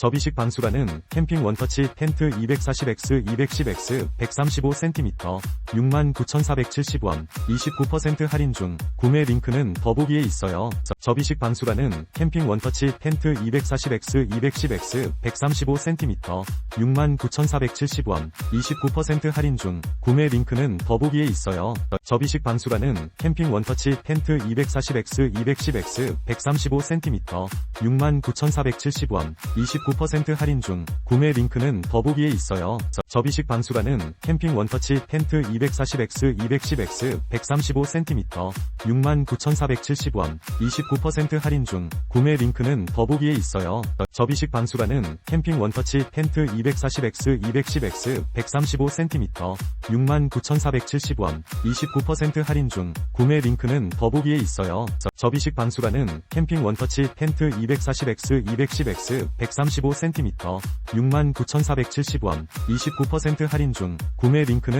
접이식 방수가는 캠핑 원터치 텐트 240X 210X 135cm 69,470원 29% 할인 중 구매 링크는 더보기에 있어요. 저- 접이식 방수가는 캠핑 원터치 텐트 240X 210X 135cm 69,470원 29% 할인 중 구매 링크는 더보기에 있어요. 저- 접이식 방수가는 캠핑 원터치 텐트 240X 210X 135cm 69,470원 29% 할인 중 구매 링크는 더보기에 있어요. 저- 접이식 방수가는 캠핑 원터치 텐트 240X 210X 135cm 69,470원 29% 할인 중 구매 링크는 더보기에 있어요. 저- 접이식 방수가는 캠핑 원터치 텐트 240X 210X 135cm 69,470원 29% 할인 중 구매 링크는 더보기에 있어요. 저- 접이식 방수가는 캠핑 원터치 텐트 240X 210X 135cm 69,470원 29% 할인 중 구매 링크는